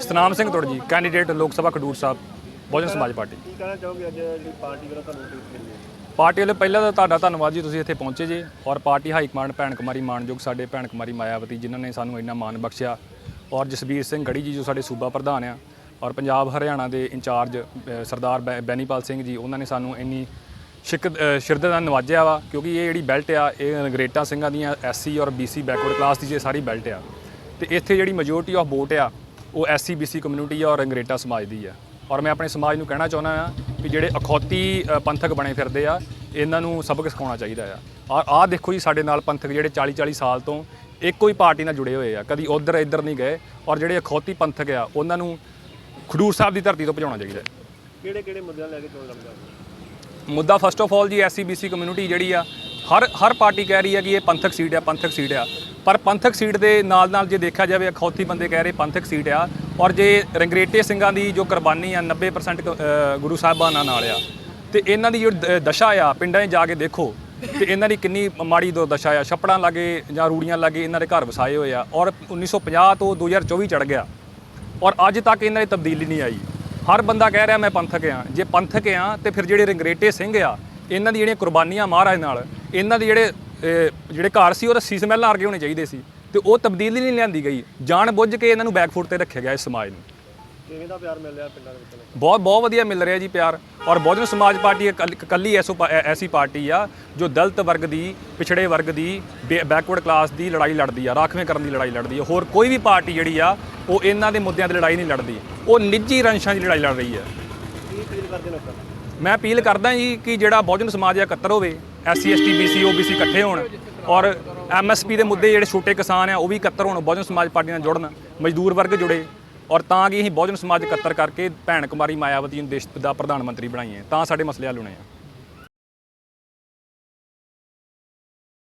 ਸਤਨਾਮ ਸਿੰਘ ਤੁੜ ਜੀ ਕੈਂਡੀਡੇਟ ਲੋਕ ਸਭਾ ਖਡੂਰ ਸਾਹਿਬ ਬਹੁਜਨ ਸਮਾਜ ਪਾਰਟੀ। ਕੀ ਕਹਿਣਾ ਚਾਹੋਗੇ ਅੱਜ ਜਿਹੜੀ ਪਾਰਟੀ ਵੱਲੋਂ ਤੁਹਾਨੂੰ ਨੋਟਿਸ ਮਿਲੀ ਹੈ? ਪਾਰਟੀ ਵੱਲੋਂ ਪਹਿਲਾਂ ਤਾਂ ਤੁਹਾਡਾ ਧੰਨਵਾਦ ਜੀ ਤੁਸੀਂ ਇੱਥੇ ਪਹੁੰਚੇ ਜੀ। ਔਰ ਪਾਰਟੀ ਹਾਈ ਕਮਾਂਡ ਭੈਣ ਕੁਮਾਰੀ ਮਾਨਯੋਗ ਸਾਡੇ ਭੈਣ ਕੁਮਾਰੀ ਮਾਇਆਵਤੀ ਜਿਨ੍ਹਾਂ ਨੇ ਸਾਨੂੰ ਇੰਨਾ ਮਾਣ ਬਖਸ਼ਿਆ। ਔਰ ਜਸਬੀਰ ਸਿੰਘ ਗੜੀ ਜੀ ਜੋ ਸਾਡੇ ਸੂਬਾ ਪ੍ਰਧਾਨ ਆ ਔਰ ਪੰਜਾਬ ਹਰਿਆਣਾ ਦੇ ਇੰਚਾਰਜ ਅ, ਸਰਦਾਰ ਬੈ- ਬੈਨੀਪਾਲ ਸਿੰਘ ਜੀ ਉਹਨਾਂ ਨੇ ਸਾਨੂੰ ਇੰਨੀ ਸ਼ਿਕ ਸ਼ਿਰਦਤ ਨਾਲ ਨਵਾਜਿਆ ਵਾ ਕਿਉਂਕਿ ਇਹ ਜਿਹੜੀ ਬੈਲਟ ਆ ਇਹ ਨਗਰੇਟਾ ਸਿੰਘਾਂ ਦੀਆਂ ਐਸਸੀ ਔਰ ਬੀਸੀ ਬੈਕਵਰਡ ਕਲਾਸ ਦੀ ਜੇ ਸਾਰੀ ਬੈਲਟ ਆ। ਤੇ ਇੱਥੇ ਜਿਹੜੀ ਮੈਜੋਰਟੀ ਆਫ ਵੋਟ ਆ ਉਹ ਐਸਸੀ ਬੀਸੀ ਕਮਿਊਨਿਟੀ ਆ ਔਰ ਅੰਗਰੇਟਾ ਸਮਾਜ ਦੀ ਆ। ਔਰ ਮੈਂ ਆਪਣੇ ਸਮਾਜ ਨੂੰ ਕਹਿਣਾ ਚਾਹੁੰਦਾ ਆ ਕਿ ਜਿਹੜੇ ਅਖੌਤੀ ਅ, ਪੰਥਕ ਬਣੇ ਫਿਰਦੇ ਆ ਇਹਨਾਂ ਨੂੰ ਸਬਕ ਸਿਖਾਉਣਾ ਚਾਹੀਦਾ ਆ। ਔਰ ਆਹ ਦੇਖੋ ਜੀ ਸਾਡੇ ਨਾਲ ਪੰਥਕ ਜਿਹੜੇ 40 40 ਸਾਲ ਤੋਂ ਇੱਕੋ ਹੀ ਪਾਰਟੀ ਨਾਲ ਜੁੜੇ ਹੋਏ ਆ ਕਦੀ ਉਧਰ ਇੱਧਰ ਨਹੀਂ ਗਏ ਔਰ ਜਿਹੜੇ ਅਖੌਤੀ ਪੰਥਕ ਆ ਉਹਨਾਂ ਨੂੰ ਖਡੂਰ ਸਾਹਿਬ ਦੀ ਧਰਤੀ ਤੋਂ ਭਜਾਉਣਾ ਚਾਹੀਦਾ ਕਿਹੜੇ ਕਿਹੜੇ ਮੁੱਦਿਆਂ ਲੈ ਕੇ ਚੋਣ ਲੜਦਾ ਮੁੱਦਾ ਫਸਟ ਆਫ ਆਲ ਜੀ ਐਸਸੀ ਬੀਸੀ ਕਮਿਊਨਿਟੀ ਜਿਹੜੀ ਆ ਹਰ ਹਰ ਪਾਰਟੀ ਕਹਿ ਰਹੀ ਹੈ ਕਿ ਇਹ ਪੰਥਕ ਸੀਟ ਆ ਪੰਥਕ ਸੀਟ ਆ। ਪਰ ਪੰਥਕ ਸੀਟ ਦੇ ਨਾਲ ਨਾਲ ਜੇ ਦੇਖਿਆ ਜਾਵੇ ਅਖੌਤੀ ਬੰਦੇ ਕਹਿ ਰਹੇ ਪੰਥਕ ਸੀਟ ਆ। ਔਰ ਜੇ ਰੰਗਰੇਟੇ ਸਿੰਘਾਂ ਦੀ ਜੋ ਕੁਰਬਾਨੀ ਆ 90% ਕ- ਅ, ਗੁਰੂ ਸਾਹਿਬਾਨਾਂ ਨਾਲ ਆ ਤੇ ਇਹਨਾਂ ਦੀ ਦ- ਦਸ਼ਾ ਆ ਪਿੰਡਾਂ 'ਚ ਜਾ ਕੇ ਦੇਖੋ ਤੇ ਇਹਨਾਂ ਦੀ ਕਿੰਨੀ ਮਾੜੀ ਦੁਰਦਸ਼ਾ ਆ, ਛੱਪੜਾਂ ਲਾਗੇ ਜਾਂ ਰੂੜੀਆਂ ਲਾਗੇ ਇਹਨਾਂ ਦੇ ਘਰ ਵਸਾਏ ਹੋਏ ਆ ਔਰ 1950 ਤੋਂ 2024 ਚੜ ਗਿਆ। ਔਰ ਅੱਜ ਤੱਕ ਇਹਨਾਂ ਦੀ ਤਬਦੀਲੀ ਨਹੀਂ ਆਈ। ਹਰ ਬੰਦਾ ਕਹਿ ਰਿਹਾ, ਮੈਂ ਪੰਥਕ ਆ। ਜੇ ਪੰਥਕ ਆ, ਤੇ ਫਿਰ ਜਿਹੜੇ ਰੰਗਰੇਟੇ ਸਿੰਘ ਆ, ਇਹਨਾਂ ਦੀ ਜਿਹੜੀਆਂ ਕੁਰਬਾਨੀਆਂ ਮਹਾਰਾਜ ਨਾਲ, ਇਹਨਾਂ ਦੇ ਜਿਹੜੇ ਜਿਹੜੇ ਘਰ ਸੀ ਉਹਦਾ ਤਾਂ ਸੀਸ ਮਹਿਲਾਂ ਵਰਗੇ ਹੋਣੇ ਚਾਹੀਦੇ ਸੀ। ਤੇ ਉਹ ਤਬਦੀਲੀ ਨਹੀਂ ਲਿਆਂਦੀ ਗਈ। ਜਾਣ ਬੁੱਝ ਕੇ ਇਹਨਾਂ ਨੂੰ ਬੈਕਫੁੱਟ ਤੇ ਰੱਖਿਆ ਗਿਆ ਇਸ ਸਮਾਜ ਨੂੰ। ਕਿਵੇਂ ਦਾ ਪਿਆਰ ਮਿਲ ਰਿਹਾ ਪਿੰਡਾਂ ਦੇ ਵਿੱਚ ਬਹੁਤ ਬਹੁਤ ਵਧੀਆ ਮਿਲ ਰਿਹਾ ਜੀ ਪਿਆਰ। ਔਰ ਬਹੁਜਨ ਸਮਾਜ ਪਾਰਟੀ ਇੱਕ ਇਕੱਲ- ਐਸੋ ਪਾਰਟੀ ਆ ਜੋ ਦਲਿਤ ਵਰਗ ਦੀ ਪਿਛੜੇ ਵਰਗ ਦੀ ਬੈਕਵਰਡ ਕਲਾਸ ਦੀ ਲੜਾਈ ਲੜਦੀ ਆ ਰਾਖਵੇਂ ਕਰਨ ਦੀ ਲੜਾਈ ਲੜਦੀ ਆ। ਹੋਰ ਕੋਈ ਵੀ ਪਾਰਟੀ ਜਿਹੜੀ ਆ ਉਹ ਇਹਨਾਂ ਦੇ ਮੁੱਦਿਆਂ ਦੀ ਲੜਾਈ ਨਹੀਂ ਲੜਦੀ। ਉਹ ਨਿੱਜੀ ਰੰਸ਼ਾਂ ਦੀ ਲੜਾਈ ਲੜ ਰਹੀ ਆ। ਮੈਂ ਅਪੀਲ ਕਰਦਾ ਜੀ ਕਿ ਜਿਹੜਾ ਬਹੁਜਨ ਸਮਾਜ ਆ ਇਕੱਤਰ ਹੋਵੇ ਐਸਸੀ ਐਸਟੀ ਬੀਸੀ ਓਬੀਸੀ ਇਕੱਠੇ ਹੋਣ। ਔਰ ਐਮਐਸਪੀ ਦੇ ਮੁੱਦੇ ਜਿਹੜੇ ਛੋਟੇ ਕਿਸਾਨ ਆ ਉਹ ਵੀ ਇਕੱਤਰ ਹੋਣ ਬਹੁਜਨ ਸਮਾਜ ਪਾਰਟੀ ਨਾਲ ਜੁੜਨ ਮਜ਼ਦੂਰ ਵਰਗ ਜੁੜੇ। ਔਰ ਤਾਂ ਕਿ ਅਸੀਂ ਬਹੁਜਨ ਸਮਾਜ ਇਕੱਤਰ ਕਰਕੇ ਭੈਣ ਕੁਮਾਰੀ ਮਾਇਆਵਤੀ ਨੂੰ ਦੇਸ਼ ਦਾ ਪ੍ਰਧਾਨ ਮੰਤਰੀ ਬਣਾਈਏ, ਤਾਂ ਸਾਡੇ ਮਸਲੇ ਹੱਲ ਹੋਣੇ ਆ।